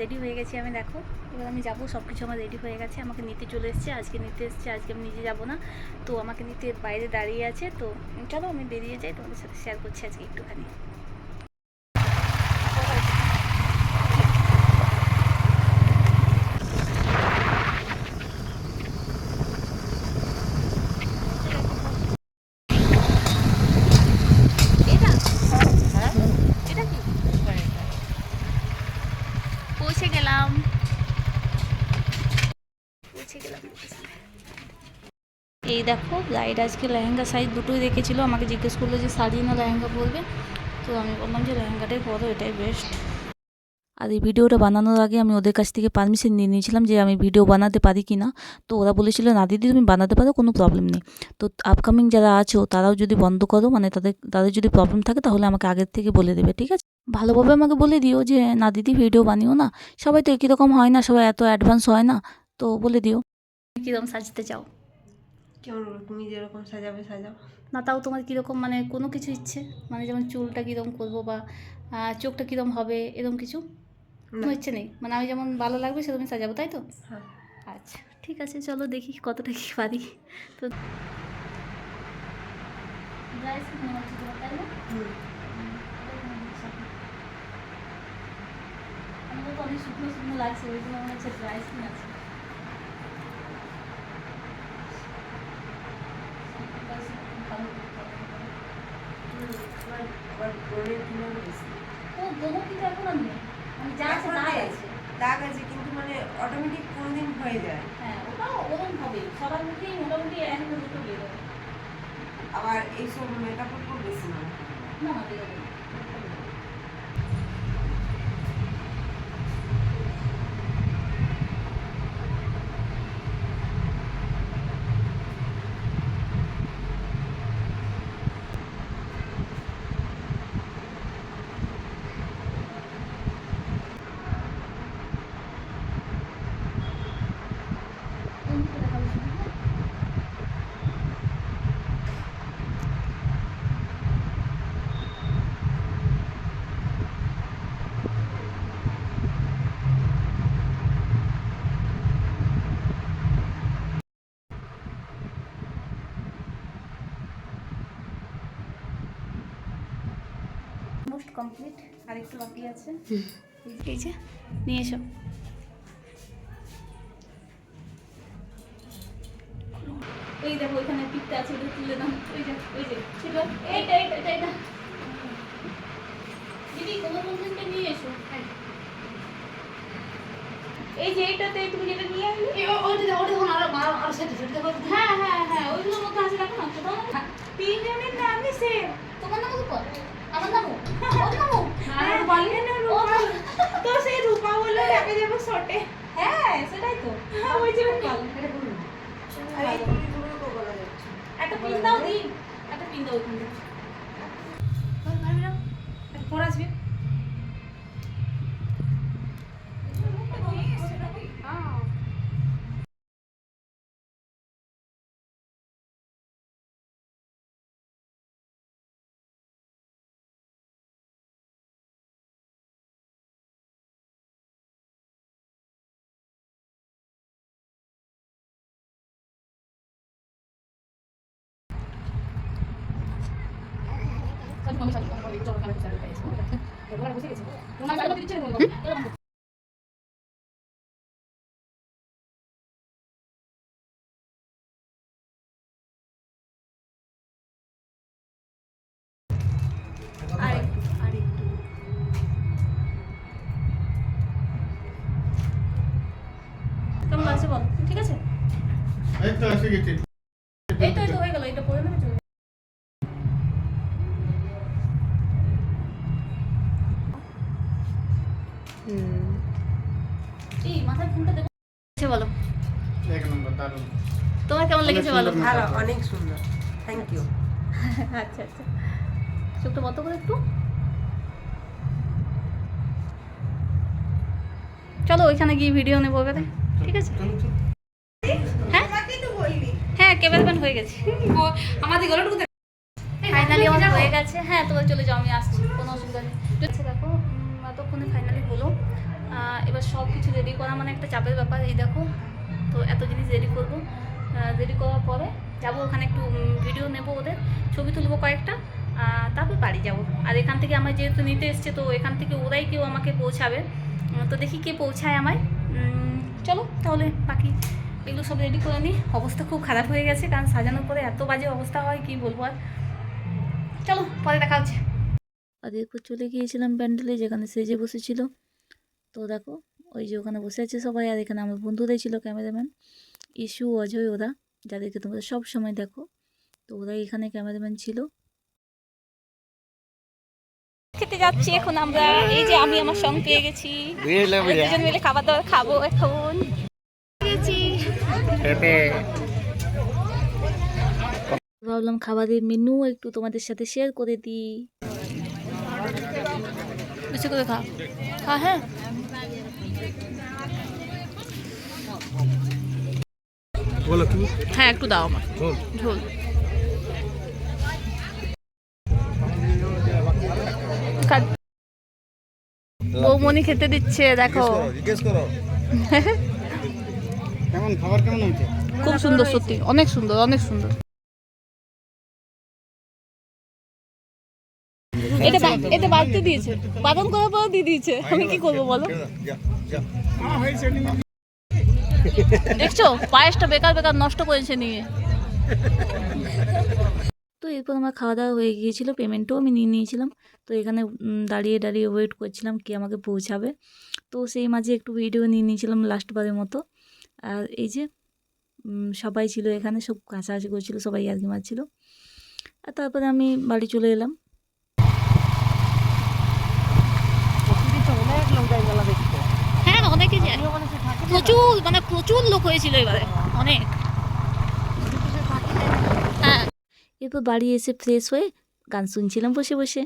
Ready হয়ে গেছি আমি, দেখো। এবার আমি যাব সব কিছু আমার রেডি হয়ে গেছে, আমাকে নিতে চলে এসছে, আজকে নিতে এসছে, আজকে আমি নিজে যাব না। তো আমাকে নিতে বাইরে দাঁড়িয়ে আছে, তো চলো আমি বেরিয়ে যাই, তোমাদের সাথে শেয়ার করছি আজকে একটুখানি এটা হ্যাঁ এটা কি পৌঁছে গেলাম পৌঁছে গেলাম এই দেখো গাইড আজকে লেহেঙ্গা সাইজ দুটোই রেখেছিল। আমাকে জিজ্ঞেস করল যে, শাড়ি না লেহেঙ্গা পরবে? তো আমি বললাম যে, লেহেঙ্গাটাই পরো, এটাই বেস্ট আর এই ভিডিওটা বানানোর আগে আমি ওদের কাছ থেকে পারমিশন নিয়ে নিয়েছিলাম যে, আমি ভিডিও বানাতে পারি কি না তো ওরা বলেছিল, না দিদি, তুমি বানাতে পারো, কোনো প্রবলেম নেই। তো আপকামিং যারা আছো, তারাও যদি বন্ধ করো মানে তাদের তাদের যদি প্রবলেম থাকে, তাহলে আমাকে আগের থেকে বলে দেবে, ঠিক আছে? ভালোভাবে আমাকে বলে দিও যে, না দিদি ভিডিও বানিও না। সবাই তো একই রকম হয় না, সবাই এত অ্যাডভান্স হয় না, তো বলে দিও। কীরকম সাজতে চাও? কেমন? তুমি যেরকম সাজাবে সাজাও। না তাও তোমার কীরকম মানে কোনো কিছু ইচ্ছে? মানে যেমন চুলটা কীরকম করব বা চোখটা কীরকম হবে এরকম কিছু? কোনো ইচ্ছে নেই? মানে আমি যেমন ভালো লাগবে সেরকমই সাজাবো তাই তো? হ্যাঁ। আচ্ছা ঠিক আছে চলো দেখি কতটা কি পারি। তো অনেক শুকনো শুকনো লাগছে ওই জন্য মনে হচ্ছে ড্রাই স্কিন আছে আবার ব্রণের তুলনা বেশি। ও বহু কিন্তু এখন মানে যা আছে তাই আছে। দাগ আছে কিন্তু মানে অটোমেটিক কোনোদিন হয়ে যায়। হ্যাঁ ওটাও ওরকম হবে। সবার মুখেই মোটামুটি একটা দুটো বেরোবে আবার এইসব মেকআপ উপর বেশি না না না বেরোবে না। কোন দিকে দেখাবো শুনি, হ্যাঁ? মোস্ট কমপ্লিট আর একটু বাকি আছে। এই যে নিয়ে এসো। ওই দেখো ওইখানে পিকটা আছে ওটা তুলে দাও। ওই যে ওই যে ছিল এইটা এইটা এটা দিদি তোমার বন্ধুকে নিয়ে এসো। এই যে এইটাতে তুমি যেটা নিয়ে আসলে হ্যাঁ হ্যাঁ হ্যাঁ ওইগুলোর মধ্যে আছে দেখো না কোথাও না। তিনজনের নামই সেম তোমার নাম তো আমার নামও ওর নামও আর তো সেই রূপা বলল যাবে যাব শর্টে হ্যাঁ সেটাই তো ওই যে আর এই চুড়িগুলো তো বলা যাচ্ছে একটা পিন দাও দিন একটা পিন দাও ওখানে পরে আসবে। ঠিক আছে? এই তো এসে গেছি। এই তো এই মাথায় ফুলটা দেবো বলো। এক নম্বর দারুণ। তোমার কেমন লেগেছে বলো? ভালো অনেক সুন্দর। থ্যাংক ইউ আচ্ছা আচ্ছা। চোখটা বন্ধ করে একটু। চলো ওইখানে গিয়ে ভিডিও নেব এবারে। ঠিক আছে? হ্যাঁ? হ্যাঁ ক্যামেরাম্যান হয়ে গেছে। আমাদের গলাটুকু ফাইনালি আমার হয়ে গেছে। হ্যাঁ তোমরা চলে যাও আমি আসছি। কোনো অসুবিধা নেই। এবার সব কিছু রেডি করা মানে একটা চাপের ব্যাপার, এই দেখো। তো এত জিনিস রেডি করব। রেডি করার পরে যাব ওখানে একটু ভিডিও নেব ওদের। ছবি তুলবো কয়েকটা তারপর বাড়ি যাব। আর এখান থেকে আমার যেহেতু নিতে এসছে, তো এখান থেকে ওরাই কেউ আমাকে পৌঁছাবে। তো দেখি কে পৌঁছায় আমায়। চলো তাহলে বাকি এগুলো সব রেডি করে নিই। অবস্থা খুব খারাপ হয়ে গেছে, কারণ সাজানোর পরে এত বাজে অবস্থা হয়, কি বলব আর। চলো, পরে দেখা হচ্ছে। আর এরপর চলে গিয়েছিলাম প্যান্ডেলে, যেখানে সেজে বসেছিল। তো দেখো ওই যে ওখানে বসে আছে সবাই আর এখানে আমার বন্ধুরাই ছিল ক্যামেরাম্যান। ইস্যু অজয় ওরা যাদেরকে তোমরা সব সময় দেখো। তো ওরাই এখানে ক্যামেরাম্যান ছিল। খেতে যাচ্ছি এখন আমরা এই যে আমি আমার সঙ্গ পেয়ে গেছি। দুজন মিলে খাবার দাবার খাব এখন। ভাবলাম খাবারের মেনু একটু তোমাদের সাথে শেয়ার করে দিই। বেশি করে খা। খা হ্যাঁ? বলো কি হ্যাঁ একটু দাও আমার ঝোল। খা- বৌমনি খেতে দিচ্ছে দেখো। জিজ্ঞেস করো কেমন খাবার কেমন হয়েছে? খুব সুন্দর সত্যি। অনেক সুন্দর অনেক সুন্দর। এটা এটা বাড়তে দিয়েছে। বারণ করার পর দিয়ে দিয়েছে। আমি কি করব বলো? দেখছ? পায়েসটা বেকার বেকার নষ্ট করেছে নিয়ে। তো এরপর আমার খাওয়া দাওয়া হয়ে গিয়েছিল পেমেন্টও আমি নিয়ে নিয়েছিলাম। তো এখানে দাঁড়িয়ে দাঁড়িয়ে ওয়েট করছিলাম কি আমাকে পৌঁছাবে। তো সেই মাঝে একটু ভিডিও নিয়ে নিয়েছিলাম লাস্টবারের মতো। আর এই যে সবাই ছিল এখানে, সব কাছাকাছি করছিল, সবাই আর কি মারছিল। আর তারপরে আমি বাড়ি চলে এলাম হ্যাঁ অনেকে যায় প্রচুর মানে প্রচুর লোক হয়েছিল এবারে, অনেক। হ্যাঁ। এরপর বাড়ি এসে ফ্রেশ হয়ে গান শুনছিলাম বসে বসে।